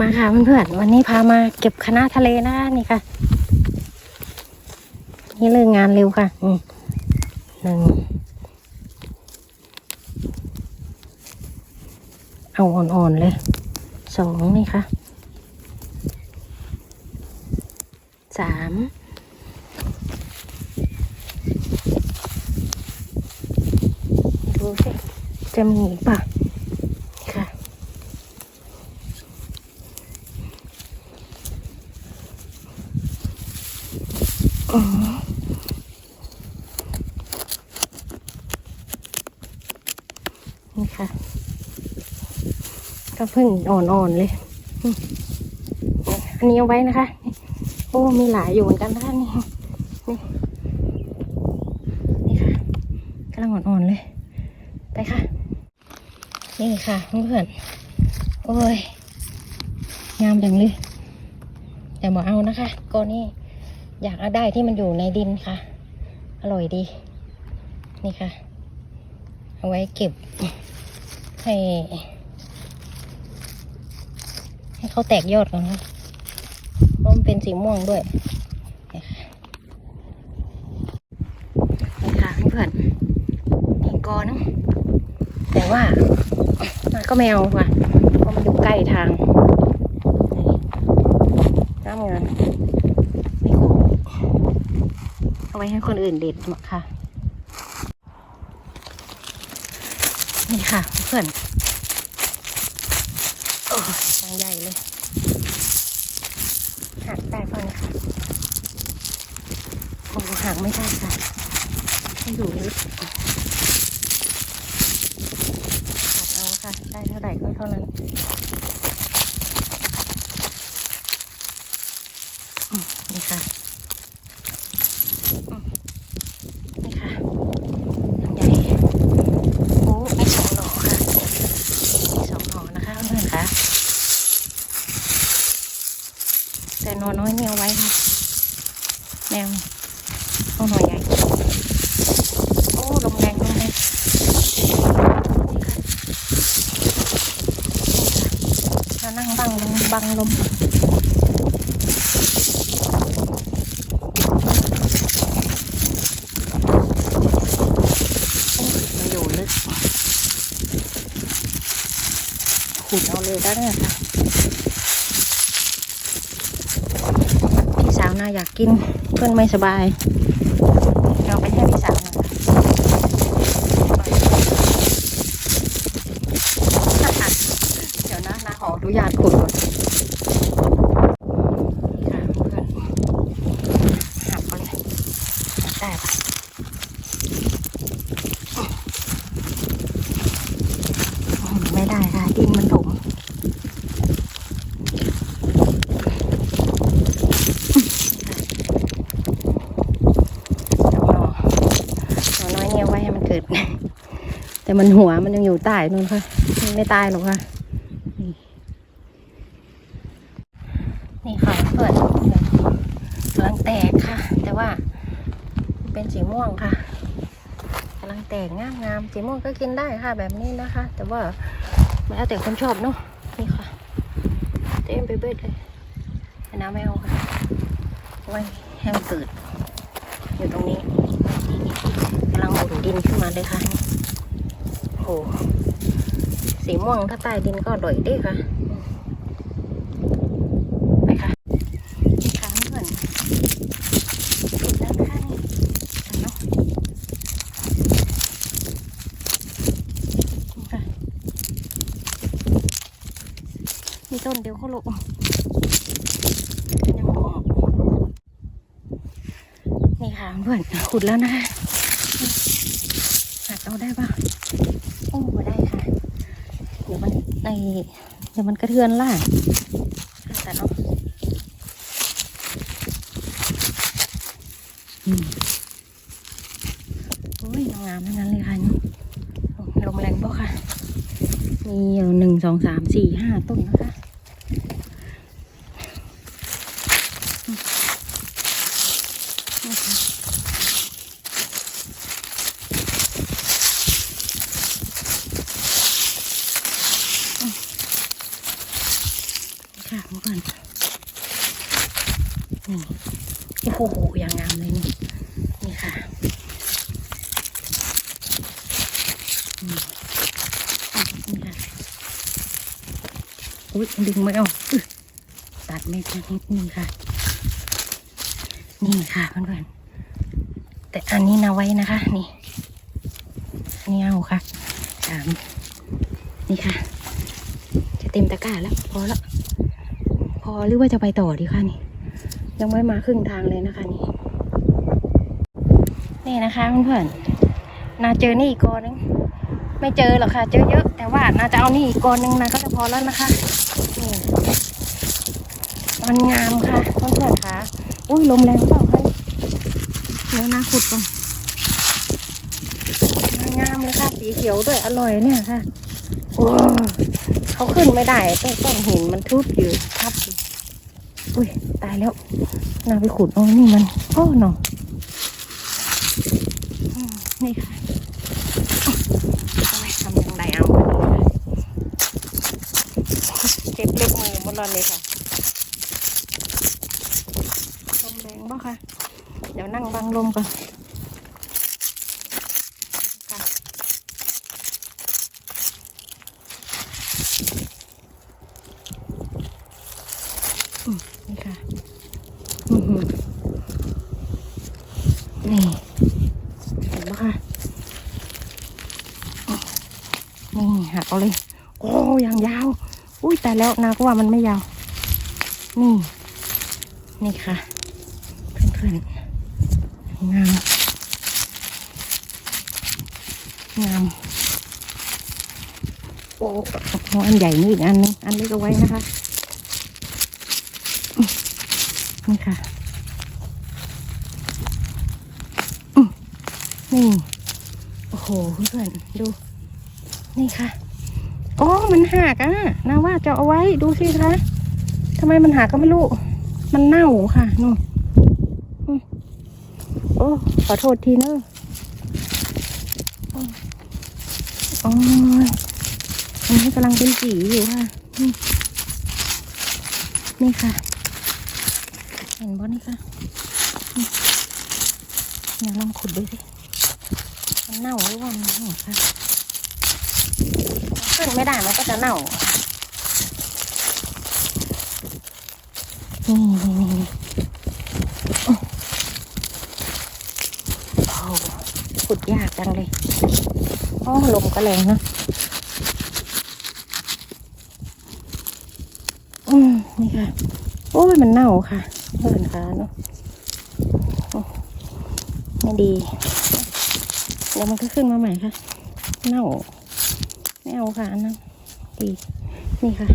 มาค่ะเพื่อนๆวันนี้พามาเก็บคณะทะเลนะนี่ค่ะ นี่เลิกงานเร็วค่ะหนึ่งเอาอ่อนๆเลยสองนี่ค่ะสามดูสิจะมีป่ะ นี่ค่ะ ก็เพิ่งอ่อนๆเลย อันนี้เอาไว้นะคะ โอ้ มีหลายอยู่เหมือนกันนะคะนี่ นี่ นี่ค่ะกำลังอ่อนๆเลย ไปค่ะ นี่ค่ะเพื่อนๆโอ้ย งามจังเลย แต่หมอเอานะคะก้อนนี้ อยากเอาได้ที่มันอยู่ในดินค่ะ อร่อยดี นี่ค่ะ เอาไว้เก็บ ให้ ให้เขาแตกยอดก่อนนะเพราะมันเป็นสีม่วงด้วยนี่ค่ะเพื่อนอีกกอนึงแต่ว่ามันก็ไม่เอาค่ะเพราะมันอยู่ใกล้ทางนี่น้ำเงินไม่คุ้ม เอาไว้ให้คนอื่นเด็ดมาค่ะ นี่ค่ะเพื่อนโอ้ยางใหญ่เลยหักได้เปล่าเนี่ยค่ะโอ้หักไม่ได้ค่ะให้อยู่ลึกหักเอาค่ะ ได้เท่าไหร่ก็เท่านั้นนี่ค่ะอืมนี่ค่ะยางใหญ่ โอ้มีสองหน่อค่ะมีสองหน่อนะคะเพื่อนๆค่ะ แต่หนอน้อยเนี่ยเอาไว้ค่ะแมวเอาหน่อยใหญ่โอ้ลมแรงลมแรงเรานั่งบังลมบังลมมันอยู่ลึกขุดเอาเลยได้เนี่ยค่ะ พี่สาว น่าอยากกินเพื่อนไม่สบายเราไปให้พี่สาวหน่อยค่ะเดี๋ยวนะนาขออนุญาตขุดก่อนนี่ค่ะเพื่อนหักไปเลยได้ปะอืมไม่ได้ค่ะดินมันถม เอาหน่อหน่อน้อยเนี่ยไว้ให้มันเกิด แต่ มันหัวมันยังอยู่ใต้นู่นค่ะ ไม่ตายหรอกค่ะ นี่ค่ะเปิดกำลังแตกค่ะ แต่ว่าเป็นสีม่วงค่ะกำลังแตกงามงามสีม่วงก็กินได้ค่ะ แบบนี้นะคะ แต่ว่าไม่เอาแต่คนชอบเนาะนี่ค่ะ เต็มไปเบิดเลยน้ำไม่เอาค่ะไว้ให้มันเกิดอยู่ตรงนี้กำลังหมุนดินขึ้นมาเลยค่ะ โอ้สีม่วงถ้าใต้ดินก็ดอยดีค่ะ ไปค่ะนี่ค่ะเพื่อนสุดแล้วค่ะนี่เนาะนี่ค่ะมีต้นเดียวเขาลุยังไม่อนี่ค่ะเพื่อนขุดแล้วนะคะหักเอาได้ปะโอ้ได้ค่ะ เดี๋ยวมันในเดี๋ยวมันกระเทือนล่างแต่เนาะอืมโอ้ยงามทั้งนั้นเลยค่ะนี่ลมแรงปะค่ะ มีอยู่หนึ่งสองสามสี่ห้าต้นนะคะอืมนี่ค่ะ อืมนี่ค่ะค่ะเมื่อก่อนนี่โอ้โหอย่างงามเลยนี่ นี่ค่ะนี่นี่ค่ะอุ้ยดึงไม่ออกตัดไม่ทันนิดนึงค่ะ นี่ค่ะเพื่อนๆแต่อันนี้นาไว้นะคะ นี่อันนี่เอาค่ะสามนี่ค่ะ จะเต็มตะกร้าแล้ว พอแล้ว อหรือว่าจะไปต่อดีคะนี่ยังไม่มาครึ่งทางเลยนะคะนี่นี่นะคะเพื่อนๆนาเจอนี่อีกกอนนึงไม่เจอหรอกค่ะ เจอเยอะ แต่ว่านาจะเอานี่อีกกอนนึงนาก็จะพอแล้วนะคะนี่มันงามค่ะเพื่อนๆค่ะอุ้ยลมแรงเปล่าเฮ้ยเดี๋ยวนาขุดก่อนมันงามเลยค่ะสีเขียวด้วยอร่อยเนี่ยค่ะโอ้เขาขึ้นไม่ได้ต้องต้องหินมันทุบอยู่ทับอยู่ อุ้ย ตายแล้วนาไปขุดเอานี่มันโอ้หนออืมนี่ค่ะเอาไว้ทำยังไงเอาเจ็บเล็บมือหมดเลยค่ะลมแรงบ้าค่ะ เดี๋ยวนั่งบังลมก่อนค่ะอืมนี่ค่ะ อือหือนี่ เห็นปะคะนี่ หักเอาเลย โอ้ยังยาว อุ้ยแต่แล้วนาก็ว่ามันไม่ยาว นี่ นี่ค่ะ เพื่อนๆ งาม งาม โอ้โหอันใหญ่นี่อีกอันนึงอันเล็กเอาไว้นะคะ นี่ค่ะนี่ โอ้โห เพื่อนๆ ดู นี่ค่ะอ๋อมันหักอะนาว่าจะเอาไว้ดูสิคะทำไมมันหักก็ไม่รู้ มันเน่าค่ะนู่นอืมโอ้ขอโทษทีเนอะอืมโอ้ยอันนี้กำลังเป็นสีอยู่ค่ะ นี่ค่ะ เห็นบ่นี่ค่ะอืมเดี๋ยวลองขุดดูสิ มันเน่าหรือว่ามันเน่าคะ ขึ้นไม่ได้มันก็จะเน่านี่นี่นี่โอ้โหขุดยากจังเลยโอ้ลมก็แรงนะอืมนี่ค่ะ โอ้ยมันเน่าค่ะเพื่อนค่ะเนาะไม่ดีเดี๋ยวมันก็ขึ้นมาใหม่ค่ะ เน่า ไม่เอาค่ะนนั้นดีนี่ค่ะ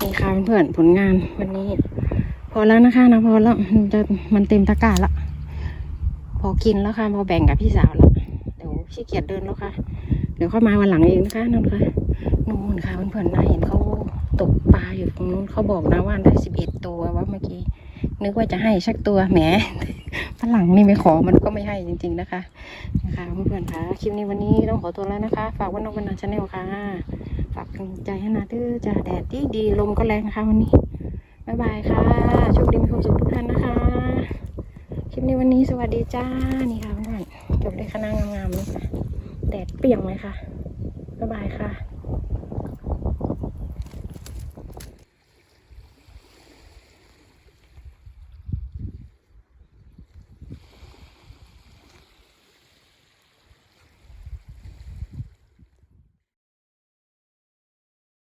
นี่ค่ะเพื่อนผลงานวันนี้ พอแล้วนะคะนะพอแล้วมันจะมันเต็มตะกร้าละพอกินแล้วค่ะพอแบ่งกับพี่สาวแล้วเดี๋ยวขี้เกียจเดินแล้วค่ะ เดี๋ยวเข้ามาวันหลังเองนะคะนั่นค่ะนู่นค่ะเพื่อนๆน่าเห็นเขาตกปลาอยู่ตรงนู้นเขาบอกนะว่าได้สิบเอ็ดตัวว่าเมื่อกี้ นึกว่าจะให้สักตัวแหมฝรั่งนี่ไม่ขอมันก็ไม่ให้จริง ๆนะคะนะคะเพื่อนๆคะคลิปนี้วันนี้ต้องขอตัวแล้วนะคะ ฝากวันนกวันนาชาแนลค่ะ ฝากกำลังใจให้นาตื้อจะแดดดีดีลมก็แรงนะคะวันนี้บ๊ายบายค่ะโชคดีมีความสุขทุกท่านนะคะ คลิปนี้วันนี้สวัสดีจ้านี่ค่ะเพื่อนๆจบด้วยคณะงามๆนี่ค่ะแดดเปรี้ยงเลยค่ะบ๊ายบายค่ะ